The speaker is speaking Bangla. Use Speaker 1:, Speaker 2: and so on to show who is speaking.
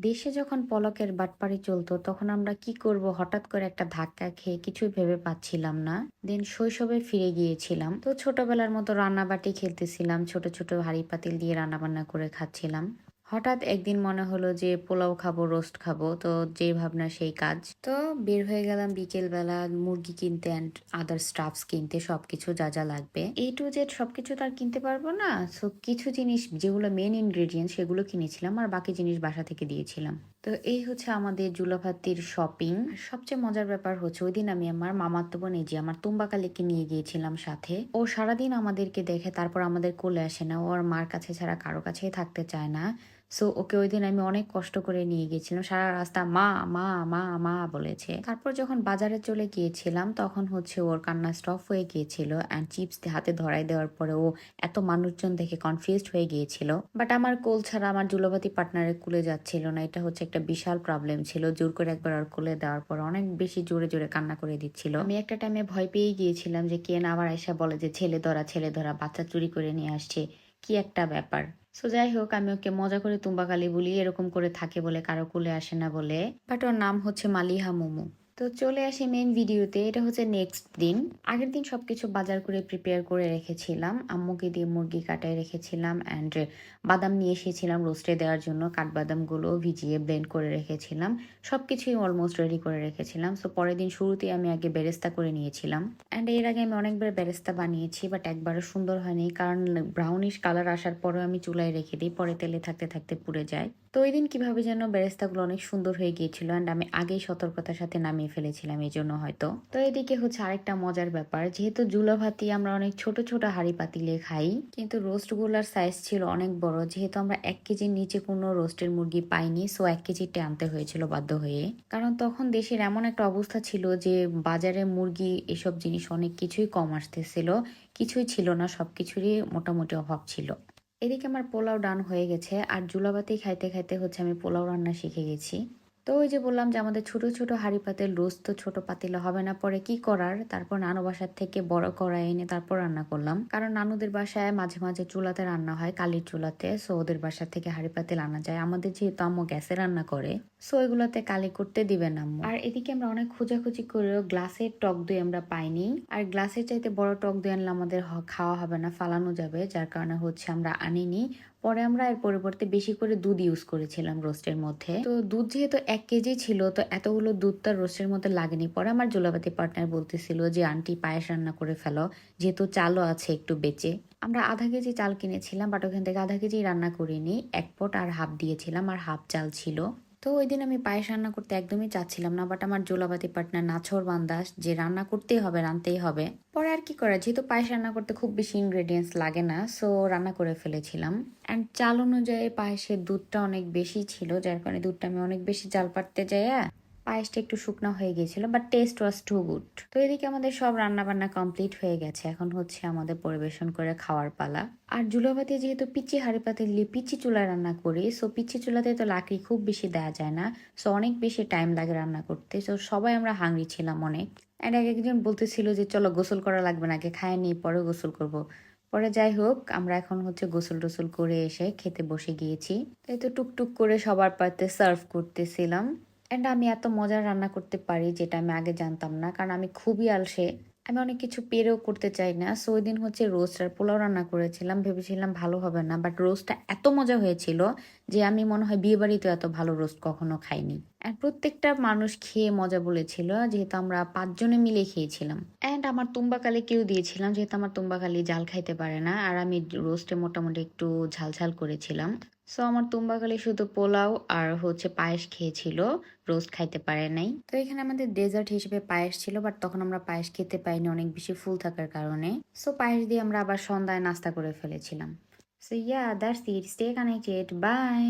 Speaker 1: দেশে যখন পলকের বাটপাড়ি চলতো, তখন আমরা কি করব? হঠাৎ করে একটা ধাক্কা খেয়ে কিছুই ভেবে পাচ্ছিলাম না। দেন শৈশবে ফিরে গিয়েছিলাম। তো ছোটবেলার মতো রান্নাবাটি খেলতেছিলাম, ছোট ছোট হাড়ি পাতিল দিয়ে রান্না বান্না করে খাচ্ছিলাম। হঠাৎ একদিন মনে হলো যে পোলাও খাব রোস্ট খাব, তো যে ভাবনা সেই কাজ। তো বের হয়ে গেলাম বিকেলবেলা মুরগি কিনতে অ্যান্ড আদার স্টাফস কিনতে, সবকিছু যা যা লাগবে। এই টু জেড সবকিছু তো আর কিনতে পারব না সো কিছু জিনিস যেগুলো মেন ইনগ্রেডিয়েন্ট সেগুলো কিনেছিলাম আর বাকি জিনিস বাসা থেকে দিয়েছিলাম। তো এই হচ্ছে আমাদের জুলাভাতির শপিং সবচেয়ে মজার ব্যাপার হচ্ছে ওই দিন আমি আমার মামাতো বোন, এই যে আমার তুম্বাকালিকে নিয়ে গিয়েছিলাম সাথে, ও সারাদিন আমাদেরকে দেখে, তারপর আমাদের কোলে আসে না, ও আর মার কাছে ছাড়া কারও কাছেই থাকতে চায় না। সো ওকে ওই দিন আমি অনেক কষ্ট করে নিয়ে গিয়েছিলাম। সারা রাস্তা মা মা মা মা বলেছে। তারপর যখন বাজারে চলে গিয়েছিলাম, তখন হচ্ছে ওর কান্না স্টপ হয়ে গিয়েছিল অ্যান্ড চিপস হাতে ধরাই দেওয়ার পরে ও এত মানুষজন দেখে কনফিউজড হয়ে গিয়েছিল। বাট আমার কোল ছাড়া আমার জুলভাতি পার্টনারের কুলে যাচ্ছিল না। এটা হচ্ছে একটা বিশাল প্রবলেম ছিল। জোর করে একবার ওর কোলে দেওয়ার পর অনেক বেশি জোরে জোরে কান্না করে দিচ্ছিল। আমি একটা টাইমে ভয় পেয়ে গিয়েছিলাম যে কে না আবার এসে বলে যে, ছেলে ধরা ছেলে ধরা, বাচ্চা চুরি করে নিয়ে আসছে। কি একটা ব্যাপার। সো যাই হোক আমি ওকে মজা করে তুম্বাকালি বলি এরকম করে থাকে বলে কারও কুলে আসে না বলে। বাট ওর নাম হচ্ছে মালিহা মোমো। তো চলে আসি মেন ভিডিওতে এটা হচ্ছে নেক্সট দিন। আগের দিন সবকিছু বাজার করে প্রিপেয়ার করে রেখেছিলাম। আম্মুকে দিয়ে মুরগি কাটায় রেখেছিলাম অ্যান্ড বাদাম নিয়ে এসেছিলাম রোস্টে দেওয়ার জন্য। কাঠবাদামগুলো ভিজিয়ে ব্লেন্ড করে রেখেছিলাম। সব কিছুই অলমোস্ট রেডি করে রেখেছিলাম। সো পরের দিন শুরুতেই আমি আগে বেরেস্তা করে নিয়েছিলাম। অ্যান্ড এর আগে আমি অনেকবার বেরেস্তা বানিয়েছি বাট একবারও সুন্দর হয়নি। কারণ ব্রাউনিশ কালার আসার পরেও আমি চুলায় রেখে দিই, পরে তেলে থাকতে থাকতে পুড়ে যায়। তো ওই দিন কীভাবে যেন বেরেস্তাগুলো অনেক সুন্দর হয়ে গিয়েছিল অ্যান্ড আমি আগেই সতর্কতার সাথে নামিয়ে ফেলেছিলাম, এই জন্য হয়তো। তো এদিকে হচ্ছে আরেকটা মজার ব্যাপার। যেহেতু জুলো ভাতি আমরা অনেক ছোট ছোট হাঁড়ি পাতিলে খাই, কিন্তু রোস্টগুলোর সাইজ ছিল অনেক বড়। যেহেতু আমরা এক কেজির নিচে কোনো রোস্টের মুরগি পাইনি সো এক কেজিতে আনতে হয়েছিল বাধ্য হয়ে। কারণ তখন দেশের এমন একটা অবস্থা ছিল যে, বাজারে মুরগি এসব জিনিস অনেক কিছুই কম আসতেছিল, কিছুই ছিল না, সবকিছুরই মোটামুটি অভাব ছিল। এদিকে আমার পোলাও ডান হয়ে গেছে, আর জুলাবাতি খাইতে খাইতে হচ্ছে আমি পোলাও রান্না শিখে গেছি। তো ওই যে বললাম যে আমাদের ছোট ছোট হাঁড়ি পাতিল রোজ তো ছোট পাতিলে হবে না। পরে কি করার? তারপর নানু বাসার থেকে বড় কড়াই এনে তারপর রান্না করলাম। কারণ নানুদের বাসায় মাঝে মাঝে চুলাতে রান্না হয়, কালির চুলাতে। সো ওদের বাসা থেকে হাঁড়ি পাতিল আনা যায়। আমাদের যেহেতু আম্মু গ্যাসে রান্না করে সো এগুলোতে কালি করতে দিবেন আম্মু। আর এদিকে আমরা অনেক খোঁজাখুঁজি করেও গ্লাসের টক দই আমরা পাইনি। আর গ্লাসের চাইতে বড় টক দই আনলে আমাদের খাওয়া হবে না, ফালানো যাবে, যার কারণে হচ্ছে আমরা আনিনি। পরে আমরা এর পরিবর্তে বেশি করে দুধ ইউজ করেছিলাম রোস্টের মধ্যে। তো দুধ যেহেতু এক কেজি ছিল, তো এতগুলো দুধ তার রোস্টের মধ্যে লাগেনি। পরে আমার জোলাপাতি পার্টনার বলতেছিল যে, আন্টি, পায়েস রান্না করে ফেলো, যেহেতু চালও আছে একটু বেঁচে। আমরা আধা কেজি চাল কিনেছিলাম বাট ওখান থেকে আধা কেজি রান্না করিনি। এক পট আর হাফ দিয়েছিলাম, আর হাফ চাল ছিল। তো ওই দিন আমি পায়েস রান্না করতে একদমই চাচ্ছিলাম না বাট আমার জোলাবাতি পার্টনার নাছর বান্দাস যে রান্না করতেই হবে, রানতেই হবে। পরে আর কি করা, যেহেতু পায়েস রান্না করতে খুব বেশি ইনগ্রেডিয়েন্টস লাগে না সো রান্না করে ফেলেছিলাম। অ্যান্ড চাল অনুযায়ী পায়েসের দুধটা অনেক বেশি ছিল, যার কারণে দুধটা আমি অনেক বেশি জাল পাড়তে যাইয়া পায়েসটা একটু শুকনো হয়ে গিয়েছিল but taste was too good তো এদিকে আমাদের সব রান্না বান্না কমপ্লিট হয়ে গেছে। এখন হচ্ছে আমাদের পরিবেশন করে খাওয়ার পালা। আর জুলোভাতে যেহেতু পিচি হাঁড়ি পাতে দিয়ে পিচি চুলায় রান্না করি সো পিচি চুলাতে তো লাকড়ি খুব বেশি দেওয়া যায় না সো অনেক বেশি টাইম লাগে রান্না করতে। সো সবাই আমরা হাংরি ছিলাম অনেক। অ্যান্ড এক একজন বলতেছিল যে, চলো গোসল করা লাগবে না, আগে খায় নি পরে গোসল করব। পরে যাই হোক, আমরা এখন হচ্ছে গোসল টোসল করে এসে খেতে বসে গিয়েছি। তাই তো টুকটুক করে সবার পাতে সার্ভ করতেছিলাম। অ্যান্ড আমি এত মজার রান্না করতে পারি যেটা আমি আগে জানতাম না। কারণ আমি খুবই আলসে। আমি অনেক কিছু পেরেও করতে চাই না। সো ওই দিন হচ্ছে রোস্ট আর পোলাও রান্না করেছিলাম। ভেবেছিলাম ভালো হবে না। বাট রোস্টটা এত মজা হয়েছিল যে আমি মনে হয় বিয়ে বাড়িতে এত ভালো রোস্ট কখনো খাইনি। অ্যান্ড প্রত্যেকটা মানুষ খেয়ে মজা বলেছিল, যেহেতু আমরা পাঁচজনে মিলে খেয়েছিলাম। অ্যান্ড আমার তুম্বাকালি কেউ দিয়েছিলাম, যেহেতু আমার তুম্বাকালি জাল খাইতে পারে না। আর আমি রোস্টে মোটামুটি একটু ঝাল ঝাল করেছিলাম। সো আমার তুম্বাকালি শুধু পোলাও আর হচ্ছে পায়েস খেয়েছিল। রোস্ট খাইতে পারে নাই। তো এখানে আমাদের ডেজার্ট হিসেবে পায়েস ছিল, বাট তখন আমরা পায়েস খেতে পাইনি, অনেক বেশি ফুল থাকার কারণে। সো পায়েস দিয়ে আমরা আবার সন্ধ্যায় নাস্তা করে ফেলেছিলাম। So yeah that's it stay connected bye